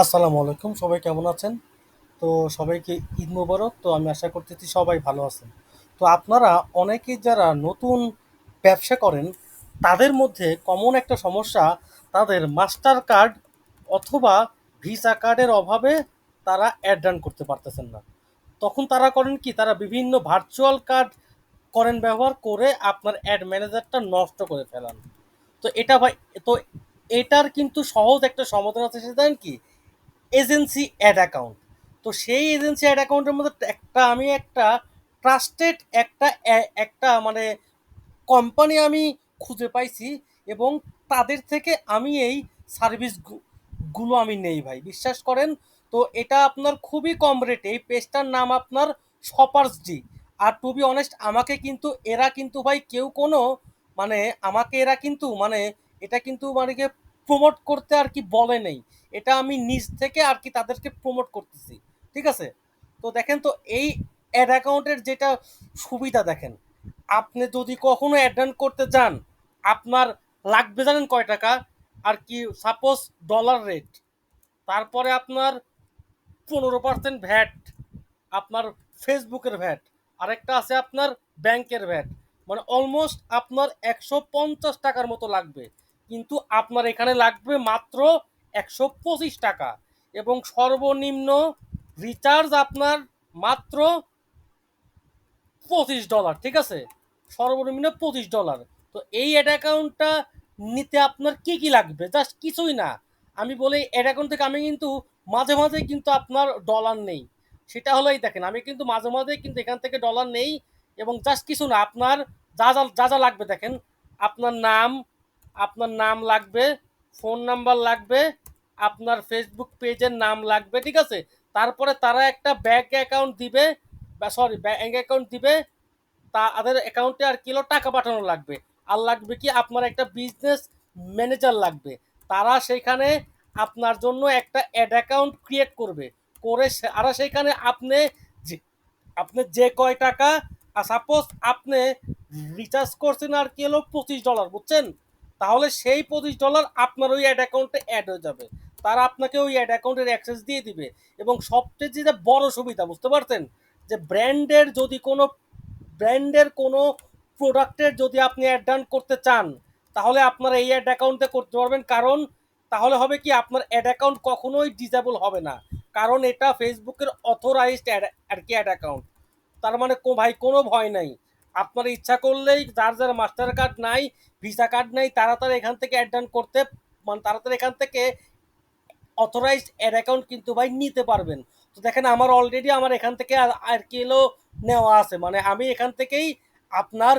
আসসালামু আলাইকুম, সবাই কেমন আছেন? তো সবাইকে ঈদ মোবারক। তো আমি আশা করতেছি সবাই ভালো আছেন। তো আপনারা অনেকেই যারা নতুন ব্যবসা করেন, তাদের মধ্যে কমন একটা সমস্যা, তাদের মাস্টার কার্ড অথবা ভিসা কার্ডের অভাবে তারা অ্যাড রান করতে পারতেছেন না। তখন তারা করেন কি, তারা বিভিন্ন ভার্চুয়াল কার্ড করেন ব্যবহার করে আপনার অ্যাড ম্যানেজারটা নষ্ট করে ফেলান। তো এটা ভাই, তো এটার কিন্তু সহজ একটা সমাধান আছে, সেটা জানেন কি? Agency ad account. তো সেই এজেন্সি অ্যাড অ্যাকাউন্টের মধ্যে একটা আমি একটা ট্রাস্টেড একটা একটা মানে কোম্পানি আমি খুঁজে পাইছি এবং তাদের থেকে আমি এই সার্ভিসগুলো আমি নেই ভাই, বিশ্বাস করেন? তো এটা আপনার খুবই কম রেটে এই পেজটার নাম আপনার shoppers D. R to be honest আমাকে কিন্তু, এরা কিন্তু ভাই কেউ কোনো মানে আমাকে এরা কিন্তু মানে এটা কিন্তু মানে প্রমোট করতে আর কি বলে নেই। এটা আমি নিজ থেকে আর কি তাদেরকে প্রমোট করতেছি। ঠিক আছে? তো দেখেন তো, এই অ্যাড অ্যাকাউন্টের যেটা সুবিধা দেখেন, আপনি যদি কখনো অ্যাড রান করতে যান, আপনার লাগবে জানেন কয় টাকা? আর কি সাপোজ ডলার রেট তারপরে আপনার পনেরো পার্সেন্ট ভ্যাট আপনার ফেসবুকের ভ্যাট আরেকটা আছে আপনার ব্যাংকের ভ্যাট মানে অলমোস্ট আপনার একশো পঞ্চাশ টাকার মতো লাগবে। কিন্তু আপনার এখানে লাগবে মাত্র একশো পঁচিশ টাকা এবং সর্বনিম্ন রিচার্জ আপনার মাত্র পঁচিশ ডলার ঠিক আছে? সর্বনিম্ন পঁচিশ ডলার তো এই অ্যাড অ্যাকাউন্টটা নিতে আপনার কি কি লাগবে? জাস্ট কিছুই না। আমি বলি অ্যাড অ্যাকাউন্ট থেকে আমি কিন্তু মাঝে মাঝে কিন্তু আপনার ডলার নেই। সেটা হলোই দেখেন, আমি কিন্তু মাঝে মাঝে কিন্তু এখান থেকে ডলার নেই এবং জাস্ট কিছু না, আপনার যা যা যা যা লাগবে দেখেন, আপনার নাম আপনার নাম লাগবে, ফোন নাম্বার লাগবে, আপনার ফেসবুক পেজের নাম লাগবে, ঠিক আছে? তারপরে তারা একটা ব্যাঙ্ক অ্যাকাউন্ট দিবে, বা সরি ব্যাঙ্ক অ্যাকাউন্ট দিবে, তাদের অ্যাকাউন্টে আর কিলো টাকা পাঠানো লাগবে। আর লাগবে কি, আপনার একটা বিজনেস ম্যানেজার লাগবে। তারা সেইখানে আপনার জন্য একটা অ্যাড অ্যাকাউন্ট ক্রিয়েট করবে। করে আর সেইখানে আপনি যে আপনি যে কয় টাকা, আর সাপোজ আপনি রিচার্জ করছেন আর কি হলো, পঁচিশ ডলার বুঝছেন? তাহলে সেই পঁচিশ ডলার আপনার ওই অ্যাড অ্যাকাউন্টে অ্যাড হয়ে যাবে। তারা আপনাকে ওই অ্যাড অ্যাকাউন্টের অ্যাক্সেস দিয়ে দিবে। এবং সবচেয়ে যেটা বড় সুবিধা, বুঝতে পারছেন? যে ব্র্যান্ডের যদি কোনো ব্র্যান্ডের কোনো প্রোডাক্টের যদি আপনি অ্যাড ডান করতে চান, তাহলে আপনার এই অ্যাড অ্যাকাউন্টে করতে পারবেন। কারণ তাহলে হবে কি, আপনার অ্যাড অ্যাকাউন্ট কখনোই ডিজেবল হবে না। কারণ এটা ফেসবুকের অথরাইজড অ্যাড আর কি অ্যাড অ্যাকাউন্ট তার মানে ভাই, কোনো ভয় নাই। আপনার ইচ্ছা করলেই যার যার মাস্টার কার্ড নাই ভিসা কার্ড নাই, তারা তারা এখান থেকে অ্যাড ডান করতে মানে তাড়াতাড়ি এখান থেকে অথরাইজড অ্যাড অ্যাকাউন্ট কিন্তু ভাই নিতে পারবেন। তো দেখেন আমার অলরেডি আমার এখান থেকে আর কি হলো নেওয়া আছে। মানে আমি এখান থেকেই আপনার,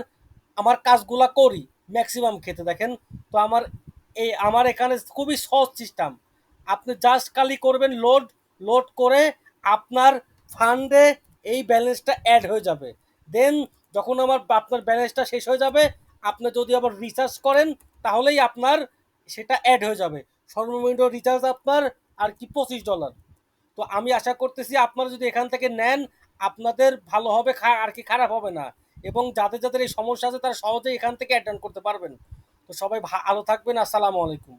আমার কাজগুলা করি ম্যাক্সিমাম ক্ষেত্রে দেখেন। তো আমার এই, আমার এখানে খুবই সহজ সিস্টেম আপনি জাস্ট খালি করবেন লোড লোড করে আপনার ফান্ডে এই ব্যালেন্সটা অ্যাড হয়ে যাবে। দেন যখন আমার আপনার ব্যালেন্সটা শেষ হয়ে যাবে, আপনি যদি আবার রিচার্জ করেন, তাহলেই আপনার সেটা অ্যাড হয়ে যাবে। সর্বনিম্ন রিচার্জ আপনার আর কি পঁচিশ ডলার তো আমি আশা করতেছি আপনারা যদি এখান থেকে নেন, আপনাদের ভালো হবে আর কি খারাপ হবে না। এবং যাদের যাদের এই সমস্যা আছে, তারা সহজেই এখান থেকে অ্যাটেন্ড করতে পারবেন। তো সবাই ভালো থাকবেন। আসসালামু আলাইকুম।